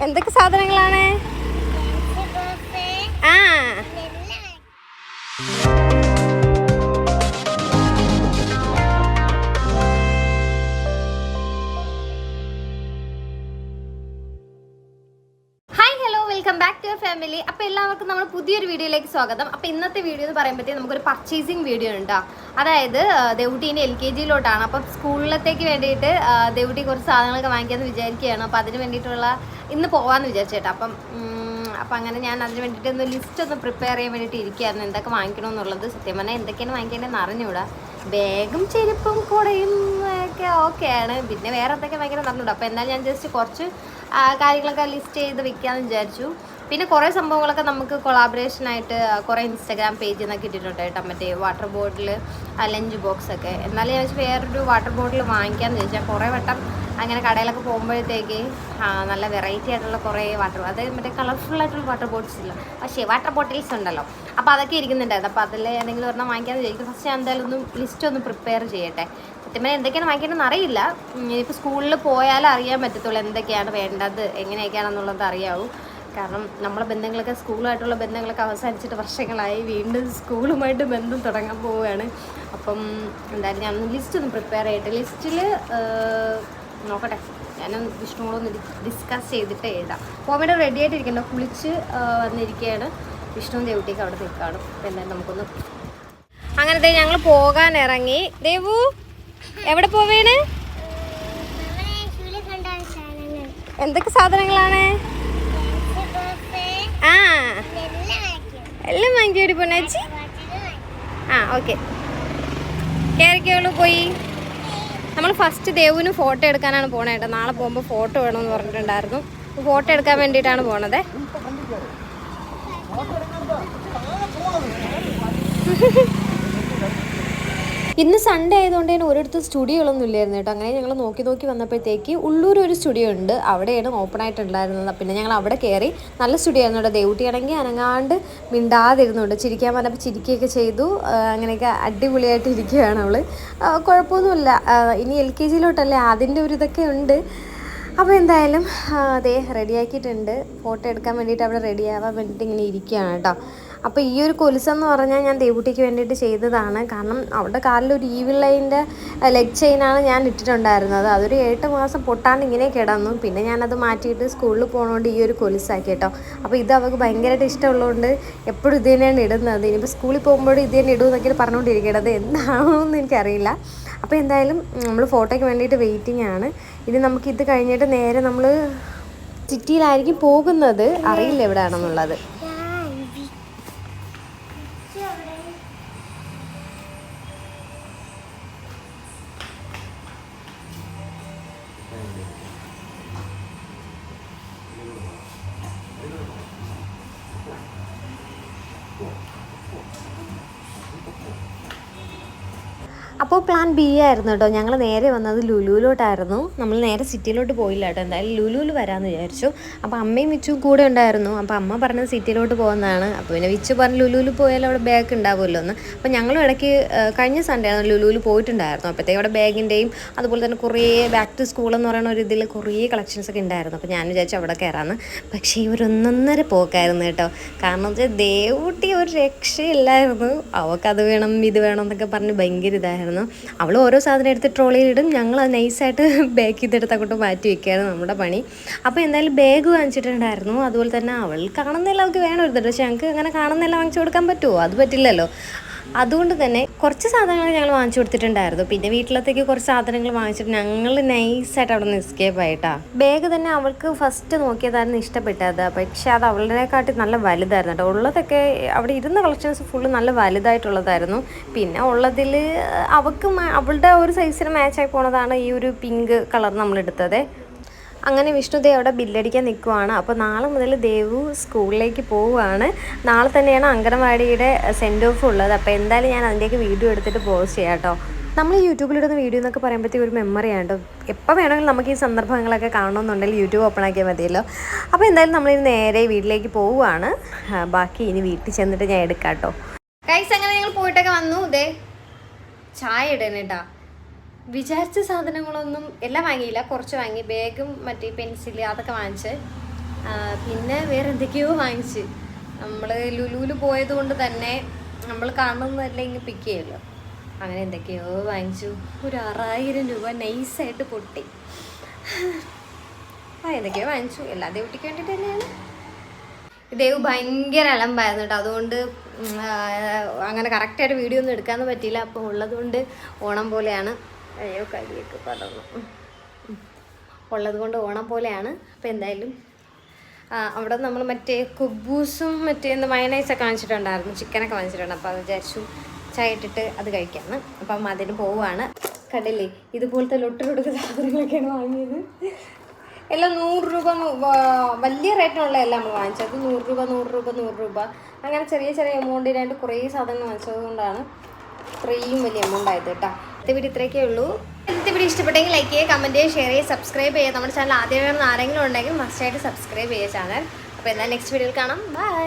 എന്തൊക്കെ സാധനങ്ങളാണ്? ആ. ഫാമിലി അപ്പോൾ എല്ലാവർക്കും നമ്മൾ പുതിയൊരു വീഡിയോയിലേക്ക് സ്വാഗതം. അപ്പോൾ ഇന്നത്തെ വീഡിയോ എന്ന് പറയുമ്പോഴത്തേക്ക് നമുക്കൊരു പർച്ചേസിങ് വീഡിയോ ഉണ്ടോ അതായത് ദേവുട്ടീന്റെ എൽ കെ ജിയിലോട്ടാണ് അപ്പം സ്കൂളിലത്തേക്ക് വേണ്ടിയിട്ട് ദേവുട്ടി കുറച്ച് സാധനങ്ങളൊക്കെ വാങ്ങിക്കാമെന്ന് വിചാരിക്കുകയാണ്. അപ്പോൾ അതിന് വേണ്ടിയിട്ടുള്ള ഇന്ന് പോകാമെന്ന് വിചാരിച്ചേട്ടാ അപ്പം അപ്പൊ അങ്ങനെ ഞാൻ അതിന് വേണ്ടിയിട്ട് ഒന്ന് ലിസ്റ്റ് ഒന്ന് പ്രിപ്പയർ ചെയ്യാൻ വേണ്ടിയിട്ട് ഇരിക്കുകയായിരുന്നു. എന്തൊക്കെ വാങ്ങിക്കണം എന്നുള്ളത്. സത്യം പറഞ്ഞാൽ എന്തൊക്കെയാണ് വാങ്ങിക്കേണ്ടതെന്ന് അറിഞ്ഞൂടാ ബാഗും ചെരുപ്പും കുടയും ഒക്കെ ആണ്. പിന്നെ വേറെ എന്തൊക്കെ ഭയങ്കര നടന്നുണ്ട് അപ്പോൾ എന്നാൽ ഞാൻ ജസ്റ്റ് കുറച്ച് കാര്യങ്ങളൊക്കെ ലിസ്റ്റ് ചെയ്ത് വെക്കാമെന്ന് വിചാരിച്ചു. പിന്നെ കുറേ സംഭവങ്ങളൊക്കെ നമുക്ക് കൊളാബറേഷൻ ആയിട്ട് കുറേ ഇൻസ്റ്റാഗ്രാം പേജിൽ നിന്നൊക്കെ ഇട്ടിട്ടുണ്ട് കേട്ടോ. മറ്റേ വാട്ടർ ബോട്ടിൽ ലഞ്ച് ബോക്സ് ഒക്കെ. എന്നാലും ഞാൻ വെച്ചാൽ വേറൊരു വാട്ടർ ബോട്ടിൽ വാങ്ങിക്കാമെന്ന് ചോദിച്ചാൽ കുറേ വട്ടം അങ്ങനെ കടയിലൊക്കെ പോകുമ്പോഴത്തേക്ക് നല്ല വെറൈറ്റി ആയിട്ടുള്ള കുറേ വാട്ടർ അതായത് മറ്റേ കളർഫുൾ ആയിട്ടുള്ള വാട്ടർ ബോട്ടിൽസ് ഇല്ല. പക്ഷേ വാട്ടർ ബോട്ടിൽസ് ഉണ്ടല്ലോ. അപ്പോൾ അതൊക്കെ ഇരിക്കുന്നുണ്ടായിരുന്നു. അപ്പോൾ അതിൽ എന്തെങ്കിലും ഒരെണ്ണം വാങ്ങിക്കാമെന്ന് ചോദിക്കും ഫസ്റ്റ് ഞാൻ എന്തായാലും ഒന്ന് ലിസ്റ്റ് ഒന്ന് പ്രിപ്പയർ ചെയ്യട്ടെ. സത്യം പറഞ്ഞാൽ എന്തൊക്കെയാണ് വാങ്ങിക്കണമെന്ന് അറിയില്ല. ഇപ്പോൾ സ്കൂളിൽ പോയാലേ അറിയാൻ പറ്റത്തുള്ളൂ എന്തൊക്കെയാണ് വേണ്ടത് എങ്ങനെയൊക്കെയാണെന്നുള്ളത് അറിയാവൂ. കാരണം നമ്മളെ ബന്ധങ്ങളൊക്കെ സ്കൂളുമായിട്ടുള്ള ബന്ധങ്ങളൊക്കെ അവസാനിച്ചിട്ട് വർഷങ്ങളായി വീണ്ടും സ്കൂളുമായിട്ട് ബന്ധം തുടങ്ങാൻ പോവുകയാണ്. അപ്പം എന്തായാലും ഞാൻ ലിസ്റ്റ് ഒന്ന് പ്രിപ്പയർ ചെയ്യട്ടെ. ലിസ്റ്റിൽ നോക്കട്ടെ. ഞാൻ വിഷ്ണുവോടൊന്ന് ഡിസ്കസ് ചെയ്തിട്ട് എഴുതാം. കോമഡി റെഡി ആയിട്ടിരിക്കണ്ട കുളിച്ച് വന്നിരിക്കുകയാണ്. വിഷ്ണു ദേവുട്ടിക്ക് അവിടെ നിൽക്കാണ് അപ്പം എന്തായാലും നമുക്കൊന്ന് അങ്ങനത്തെ ഞങ്ങൾ പോകാൻ ഇറങ്ങി. ദേവു എവിടെ പോവേണ്? എന്തൊക്കെ സാധനങ്ങളാണ്? ആ. എല്ലാം വാങ്ങിക്കോടി പൊന്നാച്ചി? ആ ഓക്കെ. കയറിക്കോളൂ പോയി? നമ്മൾ ഫസ്റ്റ് ദേവുവിന് ഫോട്ടോ എടുക്കാനാണ് പോണേ കേട്ടോ. നാളെ പോകുമ്പോൾ ഫോട്ടോ വേണമെന്ന് പറഞ്ഞിട്ടുണ്ടായിരുന്നു. ഫോട്ടോ എടുക്കാൻ വേണ്ടിയിട്ടാണ് പോണത്. ഇന്ന് സൺഡേ ആയതുകൊണ്ട് തന്നെ ഒരിടത്തും സ്റ്റുഡിയോകളൊന്നും ഇല്ലായിരുന്നു കേട്ടോ. അങ്ങനെ ഞങ്ങൾ നോക്കി നോക്കി വന്നപ്പോഴത്തേക്ക് ഉള്ളൂർ ഒരു സ്റ്റുഡിയോ ഉണ്ട്. അവിടെയാണ് ഓപ്പൺ ആയിട്ടുണ്ടായിരുന്നത്. പിന്നെ ഞങ്ങൾ അവിടെ കയറി നല്ല സ്റ്റുഡിയോ ആയിരുന്നു കേട്ടോ. ദേവുട്ടിയാണെങ്കിൽ അനങ്ങാണ്ട് മിണ്ടാതിരുന്നുണ്ട്. ചിരിക്കാൻ പറഞ്ഞപ്പോൾ ചിരിക്കുകയൊക്കെ ചെയ്തു. അങ്ങനെയൊക്കെ അടിപൊളിയായിട്ട് ഇരിക്കുകയാണ് അവൾ കുഴപ്പമൊന്നുമില്ല. ഇനി എൽ കെ ജിയിലോട്ടല്ലേ അതിന്റെ ഒരു ഇതൊക്കെ ഉണ്ട്. അപ്പോൾ എന്തായാലും അതെ റെഡിയാക്കിയിട്ടുണ്ട് ഫോട്ടോ എടുക്കാൻ വേണ്ടിയിട്ട് അവിടെ റെഡി ആവാൻ വേണ്ടിയിട്ട് ഇങ്ങനെ ഇരിക്കുകയാണ് കേട്ടോ. അപ്പോൾ ഈ ഒരു കൊലുസം എന്ന് പറഞ്ഞാൽ ഞാൻ ദേവുട്ടിക്ക് വേണ്ടിയിട്ട് ചെയ്തതാണ്. കാരണം അവിടെ കാലിൽ ഒരു ഈവിൾ ലൈന്റെ ലെഗ് ചെയിനാണ് ഞാൻ ഇട്ടിട്ടുണ്ടായിരുന്നത്. അതൊരു എട്ട് മാസം പൊട്ടാണ്ട് ഇങ്ങനെ കിടന്നു. പിന്നെ ഞാനത് മാറ്റിയിട്ട് സ്കൂളിൽ പോകണോണ്ട് ഈ ഒരു കൊലുസാക്കി കേട്ടോ. അപ്പോൾ ഇത് അവൾക്ക് ഭയങ്കരമായിട്ട് ഇഷ്ടമുള്ളതുകൊണ്ട് എപ്പോഴും ഇത് തന്നെയാണ് ഇടുന്നത്. ഇനിയിപ്പോൾ സ്കൂളിൽ പോകുമ്പോഴും ഇത് തന്നെ ഇടുമെന്നൊക്കെ പറഞ്ഞുകൊണ്ടിരിക്കണത് എന്താണെന്ന് എനിക്കറിയില്ല. അപ്പോൾ എന്തായാലും നമ്മൾ ഫോട്ടോയ്ക്ക് വേണ്ടിയിട്ട് വെയിറ്റിംഗ് ആണ്. ഇനി നമുക്ക് ഇത് കഴിഞ്ഞിട്ട് നേരെ നമ്മൾ സിറ്റിയിലായിരിക്കും പോകുന്നത്. അറിയില്ല എവിടെയാണെന്നുള്ളത് അപ്പോൾ പ്ലാൻ ബി ആയിരുന്നു കേട്ടോ. ഞങ്ങൾ നേരെ വന്നത് ലുലുവിലോട്ടായിരുന്നു. നമ്മൾ നേരെ സിറ്റിയിലോട്ട് പോയില്ല കേട്ടോ. എന്തായാലും ലുലുവിൽ വരാമെന്ന് വിചാരിച്ചു. അപ്പോൾ അമ്മയും വിച്ചും കൂടെ ഉണ്ടായിരുന്നു. അപ്പോൾ അമ്മ പറഞ്ഞത് സിറ്റിയിലോട്ട് പോകുന്നതാണ്. അപ്പോൾ പിന്നെ വിച്ചു പറഞ്ഞ് ലുലുവിൽ പോയാൽ അവിടെ ബാഗ് ഉണ്ടാവുമല്ലോ എന്ന്. അപ്പോൾ ഞങ്ങളും ഇടയ്ക്ക് കഴിഞ്ഞ സൺഡേ ആണ് ലുലുവിൽ പോയിട്ടുണ്ടായിരുന്നു. അപ്പോഴത്തേക്ക് അവിടെ ബാഗിന്റെയും അതുപോലെ തന്നെ കുറേ ബാക്ക് ടു സ്കൂൾ എന്ന് പറയുന്ന ഒരു ഇതിൽ കുറേ കളക്ഷൻസ് ഒക്കെ ഉണ്ടായിരുന്നു. അപ്പോൾ ഞാൻ വിചാരിച്ചു അവിടെ കയറാമെന്ന്. പക്ഷേ ഒന്നൊന്നര പോക്കായിരുന്നു കേട്ടോ. കാരണം വെച്ചാൽ ദേവൂട്ടി ഒരു രക്ഷയില്ലായിരുന്നു. അത് വേണം ഇത് വേണം എന്നൊക്കെ പറഞ്ഞ് ഭയങ്കര ഇതായിരുന്നു. അവൾ ഓരോ സാധനം എടുത്ത് ട്രോളിയിലിടും ഞങ്ങൾ അത് നൈസായിട്ട് ബാക്ക് ചെയ്തെടുത്ത് അങ്ങോട്ട് മാറ്റി വെക്കുകയായിരുന്നു നമ്മുടെ പണി. അപ്പോൾ എന്തായാലും ബാഗ് വാങ്ങിച്ചിട്ടുണ്ടായിരുന്നു. അതുപോലെ തന്നെ അവൾ കാണുന്നില്ല അവൾക്ക് വേണം ഒരു പക്ഷേ ഞങ്ങൾക്ക് അങ്ങനെ കാണുന്നില്ല വാങ്ങിച്ചു കൊടുക്കാൻ പറ്റുമോ? അത് പറ്റില്ലല്ലോ. അതുകൊണ്ട് തന്നെ കുറച്ച് സാധനങ്ങൾ ഞങ്ങൾ വാങ്ങിച്ചു കൊടുത്തിട്ടുണ്ടായിരുന്നു. പിന്നെ വീട്ടിലത്തേക്ക് കുറച്ച് സാധനങ്ങൾ വാങ്ങിച്ചിട്ട് ഞങ്ങൾ നൈസായിട്ട് അവിടെ നിന്ന് എസ്കേപ്പ് ആയിട്ടാ. ബാഗ് തന്നെ അവൾക്ക് ഫസ്റ്റ് നോക്കിയതായിരുന്നു ഇഷ്ടപ്പെട്ടത്. പക്ഷെ അത് അവളുടെക്കാട്ടി നല്ല വലുതായിരുന്നു കേട്ടോ. ഉള്ളതൊക്കെ അവിടെ ഇരുന്ന കളക്ഷൻസ് ഫുള്ള് നല്ല വലുതായിട്ടുള്ളതായിരുന്നു. പിന്നെ ഉള്ളതിൽ അവൾക്ക് അവളുടെ ഒരു സൈസിന് മാച്ചായി പോണതാണ് ഈ ഒരു പിങ്ക് കളർ നമ്മൾ എടുത്തത് അങ്ങനെ വിഷ്ണു ദേ അവിടെ ബില്ലടിക്കാൻ നിൽക്കുവാണ്. അപ്പോൾ നാളെ മുതൽ ദേവു സ്കൂളിലേക്ക് പോവുകയാണ്. നാളെ തന്നെയാണ് അങ്കണവാടിയുടെ സെൻഡ് ഓഫ് ഉള്ളത്. അപ്പോൾ എന്തായാലും ഞാൻ അതിന്റെയൊക്കെ വീഡിയോ എടുത്തിട്ട് പോസ്റ്റ് ചെയ്യാം കേട്ടോ. നമ്മൾ യൂട്യൂബിലിടുന്ന വീഡിയോ എന്നൊക്കെ പറയുമ്പോഴത്തേക്ക് ഒരു മെമ്മറിയാണ് കേട്ടോ. എപ്പോൾ വേണമെങ്കിലും നമുക്ക് ഈ സന്ദർഭങ്ങളൊക്കെ കാണണമെന്നുണ്ടെങ്കിൽ യൂട്യൂബ് ഓപ്പൺ ആക്കിയാൽ മതിയല്ലോ. അപ്പോൾ എന്തായാലും നമ്മളിനി നേരെ വീട്ടിലേക്ക് പോവുകയാണ്. ബാക്കി ഇനി വീട്ടിൽ ചെന്നിട്ട് ഞാൻ എടുക്കാം കേട്ടോ. കൈസ് അങ്ങനെ ഞങ്ങൾ പോയിട്ടൊക്കെ വന്നു. ഇതേ ചായ ഇടണേട്ടാ വിചാരിച്ച സാധനങ്ങളൊന്നും എല്ലാം വാങ്ങിയില്ല. കുറച്ച് വാങ്ങി. ബാഗും മറ്റേ പെൻസിൽ അതൊക്കെ വാങ്ങിച്ച്. പിന്നെ വേറെ എന്തൊക്കെയോ വാങ്ങിച്ച്. നമ്മൾ ലുലുവിൽ പോയത് കൊണ്ട് തന്നെ നമ്മൾ കാണുന്നതല്ല ഇങ്ങ് പിക്ക് ചെയ്യുമല്ലോ അങ്ങനെ എന്തൊക്കെയോ വാങ്ങിച്ചു. ഒരു ആറായിരം രൂപ നൈസായിട്ട് പൊട്ടി. ആ എന്തൊക്കെയോ വാങ്ങിച്ചു. എല്ലാ ദേവട്ടിക്ക് വേണ്ടിയിട്ട് തന്നെയാണ്. ദേവ് ഭയങ്കര അലമ്പായിരുന്നു കേട്ടോ. അതുകൊണ്ട് അങ്ങനെ കറക്റ്റായിട്ട് വീഡിയോ ഒന്നും എടുക്കാമെന്ന് പറ്റിയില്ല. അപ്പോൾ ഉള്ളതുകൊണ്ട് ഓണം പോലെയാണ്. അയ്യോ കരിയൊക്കെ പടർന്നു. ഉള്ളത് കൊണ്ട് ഓണം പോലെയാണ്. അപ്പോൾ എന്തായാലും അവിടെ നമ്മൾ മറ്റേ കുബൂസും മറ്റേ എന്ത് മയണൈസൊക്കെ വാങ്ങിച്ചിട്ടുണ്ടായിരുന്നു. ചിക്കനൊക്കെ വാങ്ങിച്ചിട്ടുണ്ട്. അപ്പോൾ അത് വിചാരിച്ചു ചായ ഇട്ടിട്ട് അത് കഴിക്കാമെന്ന് അപ്പം അതിന് പോവുകയാണ്. കണ്ടില്ലേ ഇതുപോലത്തെ ലൊട്ടിലൊടുക്ക സാധനങ്ങളൊക്കെയാണ് വാങ്ങിയത്. എല്ലാം നൂറ് രൂപ വലിയ റേറ്റിനുള്ള എല്ലാം നമ്മൾ വാങ്ങിച്ചത് നൂറ് രൂപ നൂറ് രൂപ നൂറ് രൂപ. അങ്ങനെ ചെറിയ ചെറിയ എമൗണ്ടിനായിട്ട് കുറേ സാധനങ്ങൾ വാങ്ങിച്ചത് കൊണ്ടാണ് ഇത്രയും വലിയ എമൗണ്ട് ആയത് കേട്ടോ. ഇന്നത്തെ വീഡിയോ ഇത്രയൊക്കെ ഉള്ളൂ. ഇന്നത്തെ വീഡിയോ ഇഷ്ടപ്പെട്ടെങ്കിൽ ലൈക്ക് ചെയ്യുക കമന്റ് ചെയ്യുക ഷെയർ ചെയ്യുക സബ്സ്ക്രൈബ് ചെയ്യുക. നമ്മുടെ ചാനൽ ആദ്യമായിട്ട് ആരെങ്കിലും ഉണ്ടെങ്കിൽ മസ്റ്റായിട്ട് സബ്സ്ക്രൈബ് ചെയ്യുക ചാനൽ അപ്പോൾ എന്നാൽ നെക്സ്റ്റ് വീഡിയോയിൽ കാണാം. ബൈ